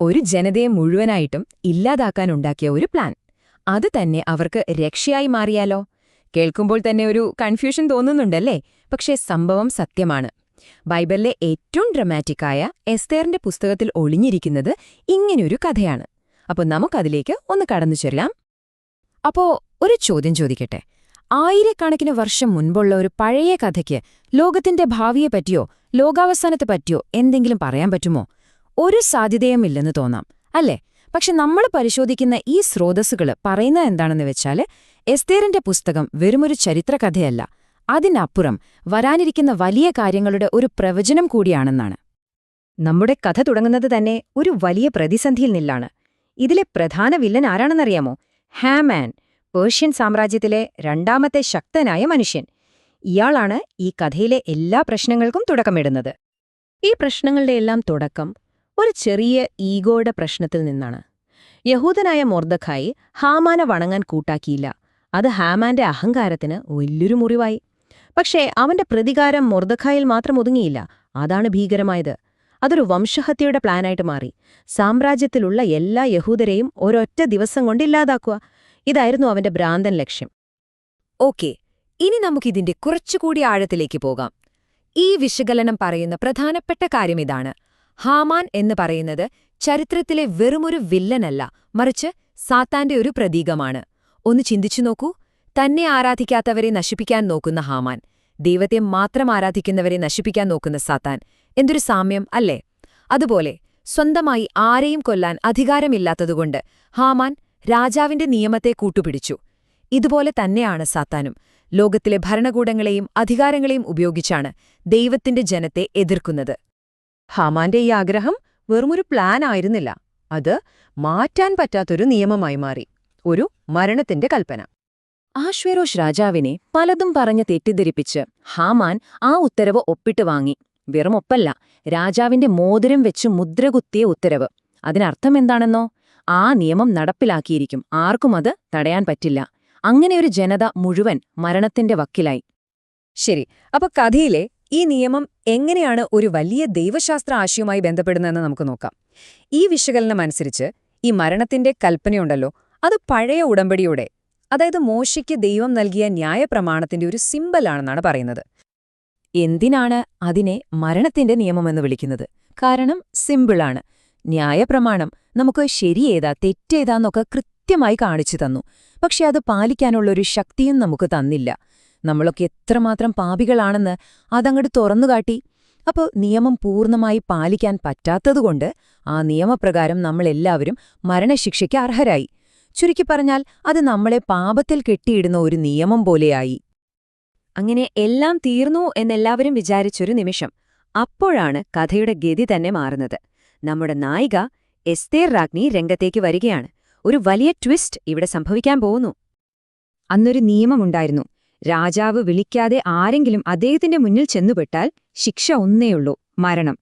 ഒരു ജനതയെ മുഴുവനായിട്ടും ഇല്ലാതാക്കാനുണ്ടാക്കിയ ഒരു പ്ലാൻ അത് തന്നെ അവർക്ക് രക്ഷയായി മാറിയാലോ? കേൾക്കുമ്പോൾ തന്നെ ഒരു കൺഫ്യൂഷൻ തോന്നുന്നുണ്ടല്ലേ? പക്ഷേ സംഭവം സത്യമാണ്. ബൈബിളിലെ ഏറ്റവും ഡ്രമാറ്റിക്കായ എസ്തേറിന്റെ പുസ്തകത്തിൽ ഒളിഞ്ഞിരിക്കുന്നത് ഇങ്ങനെയൊരു കഥയാണ്. അപ്പോൾ നമുക്കതിലേക്ക് ഒന്ന് കടന്നു ചെല്ലാം. അപ്പോ ഒരു ചോദ്യം ചോദിക്കട്ടെ. ആയിരക്കണക്കിന് വർഷം മുൻപുള്ള ഒരു പഴയ കഥയ്ക്ക് ലോകത്തിന്റെ ഭാവിയെപ്പറ്റിയോ ലോകാവസാനത്തെ പറ്റിയോ എന്തെങ്കിലും പറയാൻ പറ്റുമോ? ഒരു സാധ്യതയുമില്ലെന്ന് തോന്നാം അല്ലേ? പക്ഷെ നമ്മൾ പരിശോധിക്കുന്ന ഈ സ്രോതസ്സുകൾ പറയുന്നത് എന്താണെന്ന് വെച്ചാൽ എസ്തേറിന്റെ പുസ്തകം വെറുമൊരു ചരിത്രകഥയല്ല. അതിനപ്പുറം വരാനിരിക്കുന്ന വലിയ കാര്യങ്ങളുടെ ഒരു പ്രവചനം കൂടിയാണെന്നാണ്. നമ്മുടെ കഥ തുടങ്ങുന്നത് തന്നെ ഒരു വലിയ പ്രതിസന്ധിയിൽ നിന്നാണ്. ഇതിലെ പ്രധാന വില്ലൻ ആരാണെന്നറിയാമോ? ഹാമാൻ പേർഷ്യൻ സാമ്രാജ്യത്തിലെ രണ്ടാമത്തെ ശക്തനായ മനുഷ്യൻ. ഇയാളാണ് ഈ കഥയിലെ എല്ലാ പ്രശ്നങ്ങൾക്കും തുടക്കമിടുന്നത്. ഈ പ്രശ്നങ്ങളുടെയെല്ലാം തുടക്കം ഒരു ചെറിയ ഈഗോയുടെ പ്രശ്നത്തിൽ നിന്നാണ്. യഹൂദനായ മൊർദഖായി ഹാമാനെ വണങ്ങാൻ കൂട്ടാക്കിയില്ല. അത് ഹാമാന്റെ അഹങ്കാരത്തിന് വലിയൊരു മുറിവായി. പക്ഷേ അവന്റെ പ്രതികാരം മൊർദഖായിൽ മാത്രം ഒതുങ്ങിയില്ല. അതാണ് ഭീകരമായത്. അതൊരു വംശഹത്യയുടെ പ്ലാനായിട്ട് മാറി. സാമ്രാജ്യത്തിലുള്ള എല്ലാ യഹൂദരെയും ഒരൊറ്റ ദിവസം കൊണ്ട് ഇല്ലാതാക്കുക. ഇതായിരുന്നു അവന്റെ ഭ്രാന്തൻ ലക്ഷ്യം. ഓക്കെ ഇനി നമുക്കിതിന്റെ കുറച്ചുകൂടി ആഴത്തിലേക്ക് പോകാം. ഈ വിശകലനം പറയുന്ന പ്രധാനപ്പെട്ട കാര്യമിതാണ് ഹാമാൻ എന്ന് പറയുന്നത് ചരിത്രത്തിലെ വെറുമൊരു വില്ലനല്ല മറിച്ച് സാത്താന്റെ ഒരു പ്രതീകമാണ്. ഒന്ന് ചിന്തിച്ചു നോക്കൂ. തന്നെ ആരാധിക്കാത്തവരെ നശിപ്പിക്കാൻ നോക്കുന്ന ഹാമാൻ ദൈവത്തെ മാത്രം ആരാധിക്കുന്നവരെ നശിപ്പിക്കാൻ നോക്കുന്ന സാത്താൻ എന്തൊരു സാമ്യം അല്ലേ? അതുപോലെ സ്വന്തമായി ആരെയും കൊല്ലാൻ അധികാരമില്ലാത്തതുകൊണ്ട് ഹാമാൻ രാജാവിന്റെ നിയമത്തെ കൂട്ടുപിടിച്ചു. ഇതുപോലെ തന്നെയാണ് സാത്താനും. ലോകത്തിലെ ഭരണകൂടങ്ങളെയും അധികാരങ്ങളെയും ഉപയോഗിച്ചാണ് ദൈവത്തിന്റെ ജനത്തെ എതിർക്കുന്നത്. ഹാമാന്റെ ഈ ആഗ്രഹം വെറുമൊരു പ്ലാൻ ആയിരുന്നില്ല. അത് മാറ്റാൻ പറ്റാത്തൊരു നിയമമായി മാറി. ഒരു മരണത്തിന്റെ കൽപ്പന. ആശ്വേരോഷ് രാജാവിനെ പലതും പറഞ്ഞ് തെറ്റിദ്ധരിപ്പിച്ച് ഹാമാൻ ആ ഉത്തരവ് ഒപ്പിട്ട് വാങ്ങി. വെറും ഒപ്പല്ല രാജാവിന്റെ മോതിരം വെച്ച് മുദ്രകുത്തിയ ഉത്തരവ്. അതിനർത്ഥം എന്താണെന്നോ? ആ നിയമം നടപ്പിലാക്കിയിരിക്കും. ആർക്കും അത് തടയാൻ പറ്റില്ല. അങ്ങനെയൊരു ജനത മുഴുവൻ മരണത്തിന്റെ വക്കിലായി. ശരി അപ്പൊ കഥയിലെ ഈ നിയമം എങ്ങനെയാണ് ഒരു വലിയ ദൈവശാസ്ത്ര ആശയവുമായി ബന്ധപ്പെടുന്നതെന്ന് നമുക്ക് നോക്കാം. ഈ വിശകലനം അനുസരിച്ച് ഈ മരണത്തിന്റെ കൽപ്പനയുണ്ടല്ലോ അത് പഴയ ഉടമ്പടിയുടെ അതായത് മോശയ്ക്ക് ദൈവം നൽകിയ ന്യായപ്രമാണത്തിന്റെ ഒരു സിമ്പലാണെന്നാണ് പറയുന്നത്. എന്തിനാണ് അതിനെ മരണത്തിന്റെ നിയമമെന്ന് വിളിക്കുന്നത്? കാരണം സിമ്പിളാണ്. ന്യായപ്രമാണം നമുക്ക് ശരിയേതാ തെറ്റേതാന്നൊക്കെ കൃത്യമായി കാണിച്ചു തന്നു. പക്ഷെ അത് പാലിക്കാനുള്ളൊരു ശക്തിയും നമുക്ക് തന്നില്ല. നമ്മളൊക്കെ എത്രമാത്രം പാപികളാണെന്ന് അതങ്ങോട്ട് തുറന്നുകാട്ടി അപ്പോൾ നിയമം പൂർണമായി പാലിക്കാൻ പറ്റാത്തതുകൊണ്ട് ആ നിയമപ്രകാരം നമ്മളെല്ലാവരും മരണശിക്ഷയ്ക്ക് അർഹരായി. ചുരുക്കി പറഞ്ഞാൽ അത് നമ്മളെ പാപത്തിൽ കെട്ടിയിടുന്ന ഒരു നിയമം പോലെയായി. അങ്ങനെ എല്ലാം തീർന്നു എന്നെല്ലാവരും വിചാരിച്ചൊരു നിമിഷം. അപ്പോഴാണ് കഥയുടെ ഗതി തന്നെ മാറുന്നത്. നമ്മുടെ നായിക എസ്തേർ രാജ്ഞി രംഗത്തേക്ക് വരികയാണ്. ഒരു വലിയ ട്വിസ്റ്റ് ഇവിടെ സംഭവിക്കാൻ പോകുന്നു. അന്നൊരു നിയമമുണ്ടായിരുന്നു. രാജാവ് വിളിക്കാതെ ആരെങ്കിലും അദ്ദേഹത്തിന്റെ മുന്നിൽ ചെന്നുപെട്ടാൽ ശിക്ഷ ഒന്നേയുള്ളൂ മരണം.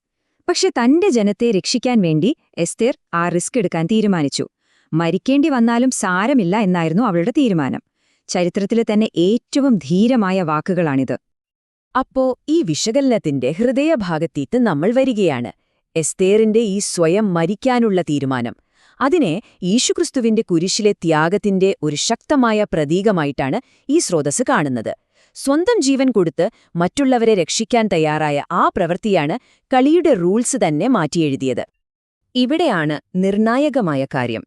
പക്ഷെ തന്റെ ജനത്തെ രക്ഷിക്കാൻ വേണ്ടി എസ്തേർ ആ റിസ്ക് എടുക്കാൻ തീരുമാനിച്ചു. മരിക്കേണ്ടി വന്നാലും സാരമില്ല എന്നായിരുന്നു അവളുടെ തീരുമാനം. ചരിത്രത്തിലെ തന്നെ ഏറ്റവും ധീരമായ വാക്കുകളാണിത്. അപ്പോ ഈ വിശകലനത്തിന്റെ ഹൃദയഭാഗത്തേക്ക് നമ്മൾ വരികയാണ്. എസ്തേറിന്റെ ഈ സ്വയം മരിക്കാനുള്ള തീരുമാനം. അതിനെ യേശുക്രിസ്തുവിന്റെ കുരിശിലെ ത്യാഗത്തിന്റെ ഒരു ശക്തമായ പ്രതീകമായിട്ടാണ് ഈ സ്രോതസ് കാണുന്നത്. സ്വന്തം ജീവൻ കൊടുത്ത് മറ്റുള്ളവരെ രക്ഷിക്കാൻ തയ്യാറായ ആ പ്രവൃത്തിയാണ് കളിയുടെ റൂൾസ് തന്നെ മാറ്റിയെഴുതിയത്. ഇവിടെയാണ് നിർണായകമായ കാര്യം.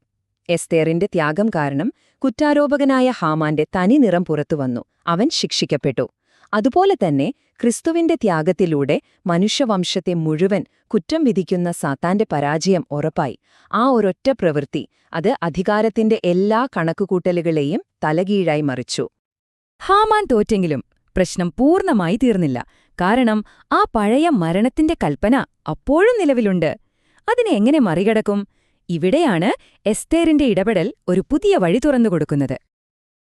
എസ്തേറിന്റെ ത്യാഗം കാരണം കുറ്റാരോപകനായ ഹാമാന്റെ തനി നിറം പുറത്തുവന്നു. അവൻ ശിക്ഷിക്കപ്പെട്ടു. അതുപോലെ തന്നെ ക്രിസ്തുവിന്റെ ത്യാഗത്തിലൂടെ മനുഷ്യവംശത്തെ മുഴുവൻ കുറ്റം വിധിക്കുന്ന സാത്താന്റെ പരാജയം ഉറപ്പായി. ആ ഒരൊറ്റ പ്രവൃത്തി അത് അധികാരത്തിന്റെ എല്ലാ കണക്കുകൂട്ടലുകളെയും തലകീഴായി മറിച്ചു. ഹാമാൻ തോറ്റെങ്കിലും പ്രശ്നം പൂർണമായി തീർന്നില്ല. കാരണം ആ പഴയ മരണത്തിന്റെ കൽപ്പന അപ്പോഴും നിലവിലുണ്ട്. അതിനെ എങ്ങനെ മറികടക്കും? ഇവിടെയാണ് എസ്തേറിന്റെ ഇടപെടൽ ഒരു പുതിയ വഴി തുറന്നുകൊടുക്കുന്നത്.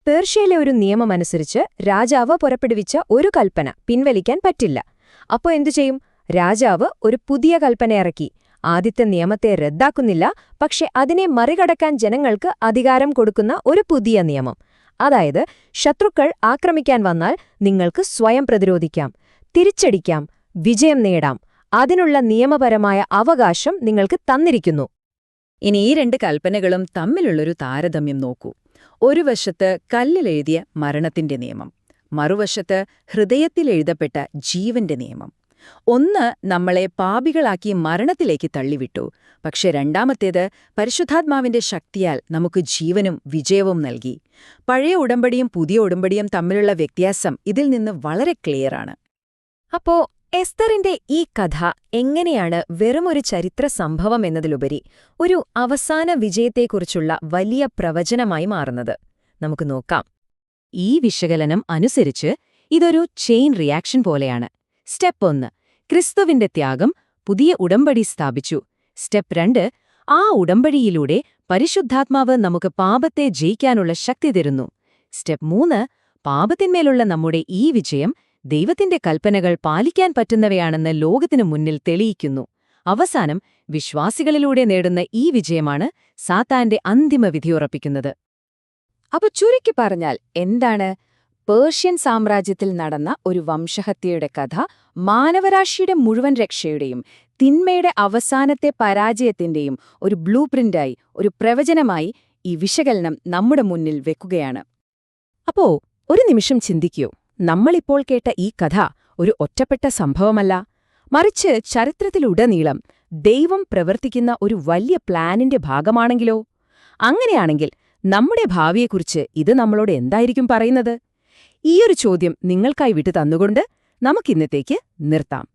പേർഷ്യയിലെ ഒരു നിയമമനുസരിച്ച് രാജാവ് പുറപ്പെടുവിച്ച ഒരു കൽപ്പന പിൻവലിക്കാൻ പറ്റില്ല. അപ്പോൾ എന്തു ചെയ്യും? രാജാവ് ഒരു പുതിയ കൽപ്പന ഇറക്കി. ആദ്യത്തെ നിയമത്തെ റദ്ദാക്കുന്നില്ല. പക്ഷെ അതിനെ മറികടക്കാൻ ജനങ്ങൾക്ക് അധികാരം കൊടുക്കുന്ന ഒരു പുതിയ നിയമം. അതായത് ശത്രുക്കൾ ആക്രമിക്കാൻ വന്നാൽ നിങ്ങൾക്ക് സ്വയം പ്രതിരോധിക്കാം തിരിച്ചടിക്കാം വിജയം നേടാം. അതിനുള്ള നിയമപരമായ അവകാശം നിങ്ങൾക്ക് തന്നിരിക്കുന്നു. ഇനി ഈ രണ്ട് കൽപ്പനകളും തമ്മിലുള്ളൊരു താരതമ്യം നോക്കൂ. ഒരു വശത്ത് കല്ലിലെഴുതിയ മരണത്തിന്റെ നിയമം മറുവശത്ത് ഹൃദയത്തിൽ എഴുതപ്പെട്ട ജീവന്റെ നിയമം. ഒന്ന് നമ്മളെ പാപികളാക്കി മരണത്തിലേക്ക് തള്ളിവിട്ടു പക്ഷെ രണ്ടാമത്തേത് പരിശുദ്ധാത്മാവിന്റെ ശക്തിയാൽ നമുക്ക് ജീവനും വിജയവും നൽകി. പഴയ ഉടമ്പടിയും പുതിയ ഉടമ്പടിയും തമ്മിലുള്ള വ്യത്യാസം ഇതിൽ നിന്ന് വളരെ ക്ലിയറാണ് അപ്പോ എസ്തറിന്റെ ഈ കഥ എങ്ങനെയാണ് വെറുമൊരു ചരിത്ര സംഭവം എന്നതിലുപരി ഒരു അവസാന വിജയത്തെക്കുറിച്ചുള്ള വലിയ പ്രവചനമായി മാറുന്നത്? നമുക്ക് നോക്കാം. ഈ വിശകലനം അനുസരിച്ച് ഇതൊരു ചെയിൻ റിയാക്ഷൻ പോലെയാണ്. സ്റ്റെപ്പ് ഒന്ന്. ക്രിസ്തുവിന്റെ ത്യാഗം പുതിയ ഉടമ്പടി സ്ഥാപിച്ചു. സ്റ്റെപ്പ് രണ്ട്. ആ ഉടമ്പടിയിലൂടെ പരിശുദ്ധാത്മാവ് നമുക്ക് പാപത്തെ ജയിക്കാനുള്ള ശക്തി തരുന്നു. സ്റ്റെപ്പ് മൂന്ന്. പാപത്തിന്മേലുള്ള നമ്മുടെ ഈ വിജയം ദൈവത്തിന്റെ കൽപ്പനകൾ പാലിക്കാൻ പറ്റുന്നവയാണെന്ന് ലോകത്തിനു മുന്നിൽ തെളിയിക്കുന്നു. അവസാനം വിശ്വാസികളിലൂടെ നേടുന്ന ഈ വിജയമാണ് സാത്താന്റെ അന്തിമ വിധിയുറപ്പിക്കുന്നത് അപ്പൊ ചുരുക്കി പറഞ്ഞാൽ എന്താണ്? പേർഷ്യൻ സാമ്രാജ്യത്തിൽ നടന്ന ഒരു വംശഹത്യയുടെ കഥ മാനവരാശിയുടെ മുഴുവൻ രക്ഷയുടെയും തിന്മയുടെ അവസാനത്തെ പരാജയത്തിന്റെയും ഒരു ബ്ലൂ ഒരു പ്രവചനമായി ഈ വിശകലനം നമ്മുടെ മുന്നിൽ വെക്കുകയാണ്. അപ്പോ ഒരു നിമിഷം ചിന്തിക്കൂ. നമ്മളിപ്പോൾ കേട്ട ഈ കഥ ഒരു ഒറ്റപ്പെട്ട സംഭവമല്ല. മറിച്ച് ചരിത്രത്തിലുടനീളം ദൈവം പ്രവർത്തിക്കുന്ന ഒരു വലിയ പ്ലാനിന്റെ ഭാഗമാണെങ്കിലോ? അങ്ങനെയാണെങ്കിൽ നമ്മുടെ ഭാവിയെക്കുറിച്ച് ഇത് നമ്മളോട് എന്തായിരിക്കും പറയുന്നത്? ഈയൊരു ചോദ്യം നിങ്ങൾക്കായി വിട്ടു തന്നുകൊണ്ട് നമുക്കിന്നത്തേക്ക് നിർത്താം.